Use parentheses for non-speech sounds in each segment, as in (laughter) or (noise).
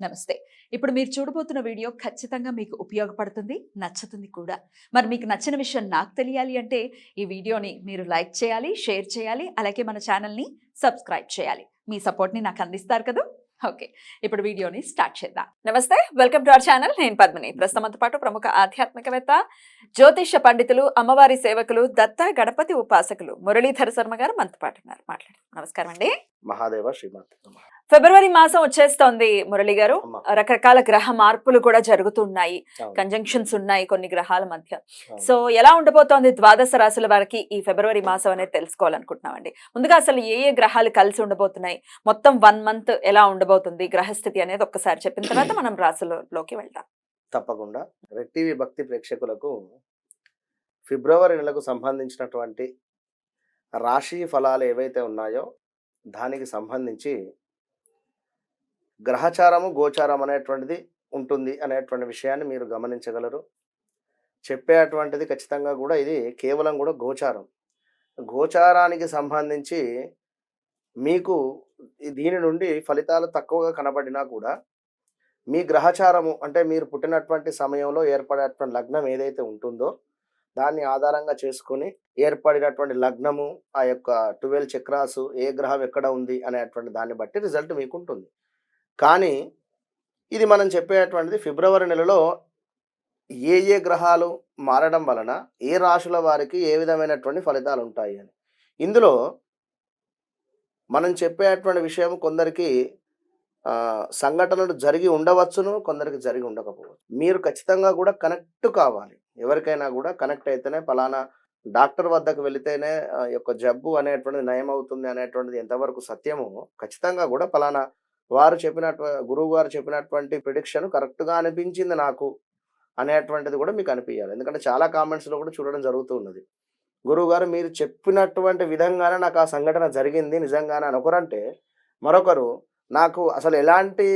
నమస్తే. ఇప్పుడు మీరు చూడబోతున్న వీడియో ఖచ్చితంగా మీకు ఉపయోగపడుతుంది నచ్చుతుంది కూడా. మరి మీకు నచ్చిన విషయం నాకు తెలియాలి అంటే ఈ వీడియోని మీరు లైక్ చేయాలి షేర్ చేయాలి అలాగే మన ఛానల్ని సబ్స్క్రైబ్ చేయాలి. మీ సపోర్ట్ని నాకు అందిస్తారు కదా? ఓకే ఇప్పుడు వీడియోని స్టార్ట్ చేద్దాం. నమస్తే వెల్కమ్ టు అవర్ ఛానల్. నేను పద్మిని. ప్రస్తుతంతో పాటు ప్రముఖ ఆధ్యాత్మికవేత్త జ్యోతిష పండితులు అమ్మవారి సేవకులు దత్త గణపతి ఉపాసకులు మురళీధర శర్మ గారు మనతో పాటు ఉన్నారు. మాట్లాడు నమస్కారం అండి. మహాదేవ శ్రీమతి ఫిబ్రవరి మాసం వచ్చేస్తోంది మురళి గారు. రకరకాల గ్రహ మార్పులు కూడా జరుగుతున్నాయి. కంజంక్షన్స్ ఉన్నాయి కొన్ని గ్రహాల మధ్య. సో ఎలా ఉండబోతోంది ద్వాదశ రాశుల వారికి ఈ ఫిబ్రవరి మాసం అనేది తెలుసుకోవాలనుకుంటున్నామండి. ముందుగా అసలు ఏ ఏ గ్రహాలు కలిసి ఉండబోతున్నాయి. మొత్తం వన్ మంత్ ఎలా ఉండబోతుంది గ్రహస్థితి అనేది ఒక్కసారి చెప్పిన తర్వాత (clears throat) మనం రాశులలోకి వెళ్దాం. తప్పకుండా. రెడ్ టీవీ భక్తి ప్రేక్షకులకు ఫిబ్రవరి నెలకు సంబంధించినటువంటి రాశి ఫలాలు ఏవైతే ఉన్నాయో దానికి సంబంధించి గ్రహచారము గోచారం అనేటువంటిది ఉంటుంది అనేటువంటి విషయాన్ని మీరు గమనించగలరు. చెప్పేటువంటిది ఖచ్చితంగా కూడా ఇది కేవలం కూడా గోచారం. గోచారానికి సంబంధించి మీకు దీని నుండి ఫలితాలు తక్కువగా కనబడినా కూడా మీ గ్రహచారము అంటే మీరు పుట్టినటువంటి సమయంలో ఏర్పడేటువంటి లగ్నం ఏదైతే ఉంటుందో దాన్ని ఆధారంగా చేసుకొని ఏర్పడినటువంటి లగ్నము ఆ యొక్క ట్వెల్వ్ చక్రాసు ఏ గ్రహం ఎక్కడ ఉంది అనేటువంటి దాన్ని బట్టి రిజల్ట్ మీకు ఉంటుంది కానీ ఇది మనం చెప్పేటువంటిది ఫిబ్రవరి నెలలో ఏ ఏ గ్రహాలు మారడం వలన ఏ రాశుల వారికి ఏ విధమైనటువంటి ఫలితాలు ఉంటాయి అని. ఇందులో మనం చెప్పేటువంటి విషయం కొందరికి సంఘటనలు జరిగి ఉండవచ్చును కొందరికి జరిగి ఉండకపోవచ్చు. మీరు ఖచ్చితంగా కూడా కనెక్ట్ కావాలి. ఎవరికైనా కూడా కనెక్ట్ అయితేనే ఫలానా డాక్టర్ వద్దకు వెళితేనే ఆ యొక్క జబ్బు అనేటువంటిది నయం అవుతుంది అనేటువంటిది ఎంతవరకు సత్యమో ఖచ్చితంగా కూడా ఫలానా వారు చెప్పినట్టు గురువు గారు చెప్పినటువంటి ప్రిడిక్షన్ కరెక్ట్గా అనిపించింది నాకు అనేటువంటిది కూడా మీకు అనిపించాలి ఎందుకంటే చాలా కామెంట్స్లో కూడా చూడడం జరుగుతూ ఉన్నది. గురువు గారు మీరు చెప్పినటువంటి విధంగానే నాకు ఆ సంఘటన జరిగింది. నిజంగానే అని ఒకరంటే మరొకరు నాకు అసలు ఎలాంటి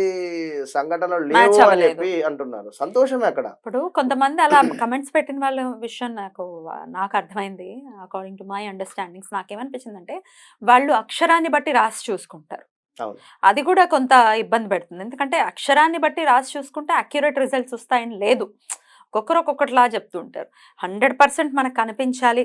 సంఘటనలు లేవు అని. చెప్పి అంటున్నారు. సంతోషమే అక్కడ. ఇప్పుడు కొంతమంది అలా కమెంట్స్ పెట్టిన వాళ్ళ విషయం నాకు నాకు అర్థమైంది. అకార్డింగ్ టు మై అండర్స్టాండింగ్స్ నాకేమనిపించిందంటే వాళ్ళు అక్షరాన్ని బట్టి రాసి చూసుకుంటారు. అది కూడా కొంత ఇబ్బంది పెడుతుంది. ఎందుకంటే అక్షరాన్ని బట్టి రాసి చూసుకుంటే అక్యురేట్ రిజల్ట్స్ వస్తాయని లేదు. ఒక్కొక్కరు ఒక్కొక్కటిలా చెప్తూ ఉంటారు హండ్రెడ్ పర్సెంట్ మనకు కనిపించాలి.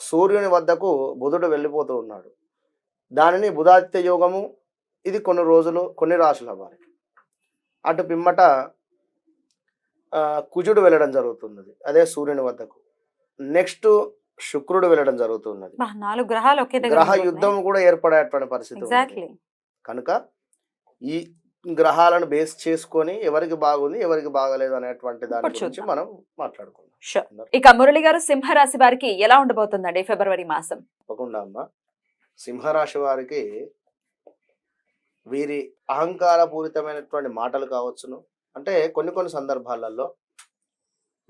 సూర్యుని వద్దకు బుధుడు వెళ్ళిపోతూ ఉన్నాడు. దానిని బుధాదిత్య యోగము ఇది కొన్ని రోజులు కొన్ని రాశుల వారికి. అటు పిమ్మట కుజుడు వెళ్ళడం జరుగుతున్నది అదే సూర్యుని వద్దకు. నెక్స్ట్ శుక్రుడు వెళ్ళడం జరుగుతున్నది. నాలుగు గ్రహాలు ఒకే గ్రహ యుద్ధం కూడా ఏర్పడేటువంటి పరిస్థితి కనుక ఈ గ్రహాలను బేస్ చేసుకొని ఎవరికి బాగుంది ఎవరికి బాగలేదు అనేటువంటి దాని గురించి. మనం మాట్లాడుకుందాం. ఇక మురళి గారు సింహరాశి వారికి ఎలా ఉండబోతుందండి ఫిబ్రవరి మాసం? తప్పకుండా అమ్మ. సింహరాశి వారికి వీరి అహంకారపూరితమైనటువంటి మాటలు కావచ్చును. అంటే కొన్ని కొన్ని సందర్భాలలో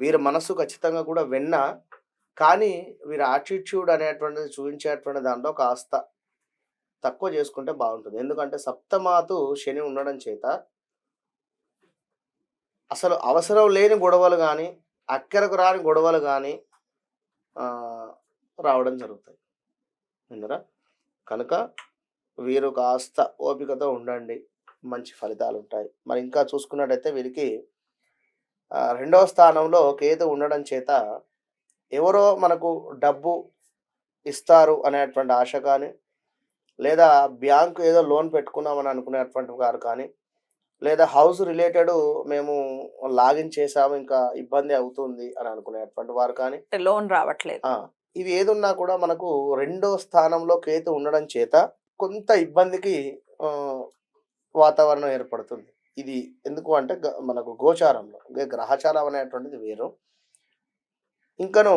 వీరి మనస్సు ఖచ్చితంగా కూడా వెన్న కానీ వీరి యాటిట్యూడ్ అనేటువంటిది చూపించేటువంటి దాంట్లో కాస్త తక్కువ చేసుకుంటే బాగుంటుంది. ఎందుకంటే సప్తమాతు శని ఉండడం చేత అసలు అవసరం లేని గొడవలు కానీ అక్కరకు రాని గొడవలు కానీ రావడం జరుగుతాయి. విన్నరా కనుక వీరు కాస్త ఓపికతో ఉండండి. మంచి ఫలితాలు ఉంటాయి. మరి ఇంకా చూసుకున్నట్టయితే వీరికి రెండవ స్థానంలో కేతు ఉండడం చేత ఎవరో మనకు డబ్బు ఇస్తారు అనేటువంటి ఆశ కానీ లేదా బ్యాంకు ఏదో లోన్ పెట్టుకున్నామని అనుకునేటువంటి వారు కానీ లేదా హౌస్ రిలేటెడ్ మేము లాగిన్ చేసాము ఇంకా ఇబ్బంది అవుతుంది అని అనుకునేటువంటి వారు కానీ లోన్ రావట్లేదు. ఇవి ఏదున్నా కూడా మనకు రెండో స్థానంలో కేతు ఉండడం చేత కొంత ఇబ్బందికి వాతావరణం ఏర్పడుతుంది. ఇది ఎందుకు అంటే మనకు గోచారంలో గ్రహచారం అనేటువంటిది వేరు. ఇంకను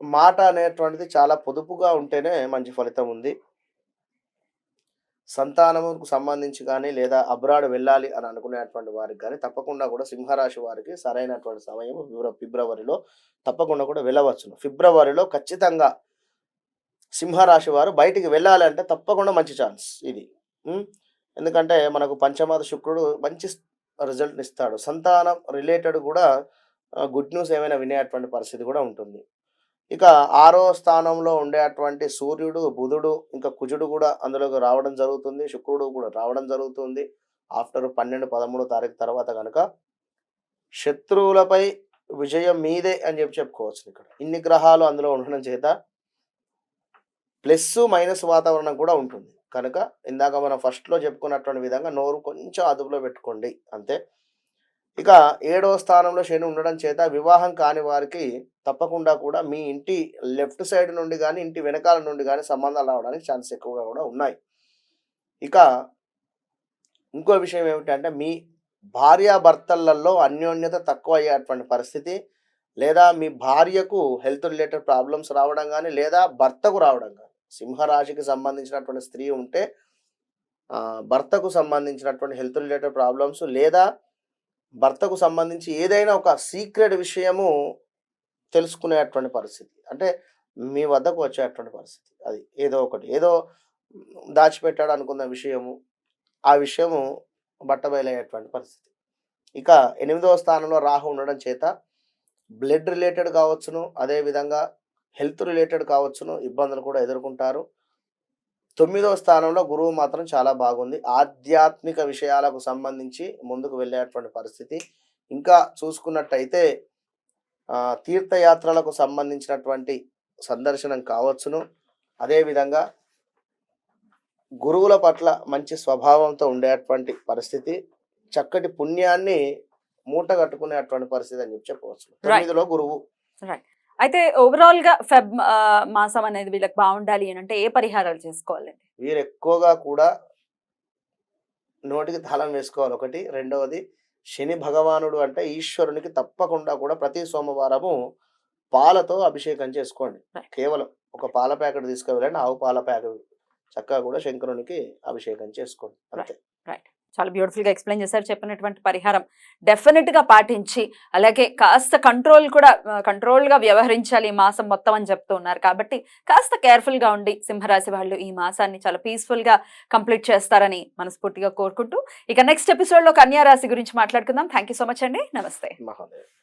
మాట అనేటువంటిది చాలా పొదుపుగా ఉంటేనే మంచి ఫలితం ఉంది. సంతానముకు సంబంధించి కానీ లేదా అబ్రాడ్ వెళ్ళాలి అని అనుకునేటువంటి వారికి కానీ తప్పకుండా కూడా సింహరాశి వారికి సరైనటువంటి సమయం ఫిబ్ర- ఫిబ్రవరిలో తప్పకుండా కూడా వెళ్ళవచ్చును. ఫిబ్రవరిలో ఖచ్చితంగా సింహరాశి వారు బయటికి వెళ్ళాలి అంటే తప్పకుండా మంచి ఛాన్స్ ఇది. ఎందుకంటే మనకు పంచమాద శుక్రుడు మంచి రిజల్ట్ ఇస్తాడు. సంతానం రిలేటెడ్ కూడా గుడ్ న్యూస్ ఏమైనా వినేటువంటి పరిస్థితి కూడా ఉంటుంది. ఇక ఆరో స్థానంలో ఉండేటువంటి సూర్యుడు బుధుడు ఇంకా కుజుడు కూడా అందులోకి రావడం జరుగుతుంది. శుక్రుడు కూడా రావడం జరుగుతుంది. ఆఫ్టర్ పన్నెండు పదమూడు తారీఖు తర్వాత కనుక శత్రువులపై విజయం మీదే అని చెప్పి చెప్పుకోవచ్చు ఇక్కడ. ఇన్ని గ్రహాలు అందులో ఉండడం చేత ప్లస్ మైనస్ వాతావరణం కూడా ఉంటుంది. కనుక ఇందాక మనం ఫస్ట్లో చెప్పుకున్నటువంటి విధంగా నోరు కొంచెం అదుపులో పెట్టుకోండి. అంతే. ఇక ఏడవ స్థానంలో శని ఉండడం చేత వివాహం కాని వారికి తప్పకుండా కూడా మీ ఇంటి లెఫ్ట్ సైడ్ నుండి కానీ ఇంటి వెనకాల నుండి కానీ సంబంధాలు రావడానికి ఛాన్స్ ఎక్కువగా కూడా ఉన్నాయి. ఇక ఇంకో విషయం ఏమిటంటే మీ భార్యాభర్తలలో అన్యోన్యత తక్కువ అయ్యేటువంటి పరిస్థితి లేదా మీ భార్యకు హెల్త్ రిలేటెడ్ ప్రాబ్లమ్స్ రావడం కానీ లేదా భర్తకు రావడం కానీ సింహరాశికి సంబంధించినటువంటి స్త్రీ ఉంటే భర్తకు సంబంధించినటువంటి హెల్త్ రిలేటెడ్ ప్రాబ్లమ్స్ లేదా భర్తకు సంబంధించి ఏదైనా ఒక సీక్రెట్ విషయము తెలుసుకునేటువంటి పరిస్థితి. అంటే మీ వద్దకు వచ్చేటువంటి పరిస్థితి అది. ఏదో ఒకటి. ఏదో దాచిపెట్టాడు అనుకున్న విషయము ఆ విషయము బట్టబయలయ్యేటువంటి పరిస్థితి. ఇక ఎనిమిదవ స్థానంలో రాహు ఉండడం చేత బ్లడ్ రిలేటెడ్ కావచ్చును. అదేవిధంగా హెల్త్ రిలేటెడ్ కావచ్చును. ఇబ్బందులు కూడా ఎదుర్కొంటారు. తొమ్మిదవ స్థానంలో గురువు మాత్రం చాలా బాగుంది. ఆధ్యాత్మిక విషయాలకు సంబంధించి ముందుకు వెళ్ళేటువంటి పరిస్థితి. ఇంకా చూసుకున్నట్టయితే ఆ, తీర్థయాత్రలకు సంబంధించినటువంటి సందర్శనం కావచ్చును. అదేవిధంగా గురువుల పట్ల మంచి స్వభావంతో ఉండేటువంటి పరిస్థితి. చక్కటి పుణ్యాన్ని మూట కట్టుకునేటువంటి పరిస్థితి అని చెప్పి చెప్పవచ్చు తొమ్మిదిలో గురువు. అయితే ఓవరాల్గా ఫెబ్ మాసం అనేది వీళ్ళకి బాగుండాలి అని అంటే ఏ పరిహారాలు చేసుకోవాలండి? వీరు ఎక్కువగా కూడా నోటికి తాళం వేసుకోవాలి. ఒకటి రెండవది శని భగవానుడు అంటే ఈశ్వరునికి తప్పకుండా కూడా ప్రతి సోమవారము పాలతో అభిషేకం చేసుకోండి. కేవలం ఒక పాల ప్యాకెట్ తీసుకువెళ్ళండి ఆవు పాల ప్యాకెట్ చక్కగా కూడా శంకరునికి అభిషేకం చేసుకోండి. అంతే. చాలా బ్యూటిఫుల్గా ఎక్స్ప్లెయిన్ చేశారు చెప్పినటువంటి పరిహారం. డెఫినెట్గా పాటించి అలాగే కాస్త కంట్రోల్ కూడా కంట్రోల్గా వ్యవహరించాలి ఈ మాసం మొత్తం అని చెప్తూ ఉన్నారు. కాబట్టి కాస్త కేర్ఫుల్గా ఉండి సింహరాశి వాళ్ళు ఈ మాసాన్ని చాలా పీస్ఫుల్గా కంప్లీట్ చేస్తారని మనస్ఫూర్తిగా కోరుకుంటూ ఇక నెక్స్ట్ ఎపిసోడ్లో లో కన్యా రాశి గురించి మాట్లాడుకుందాం. థ్యాంక్ యూ సో మచ్ అండి. నమస్తే.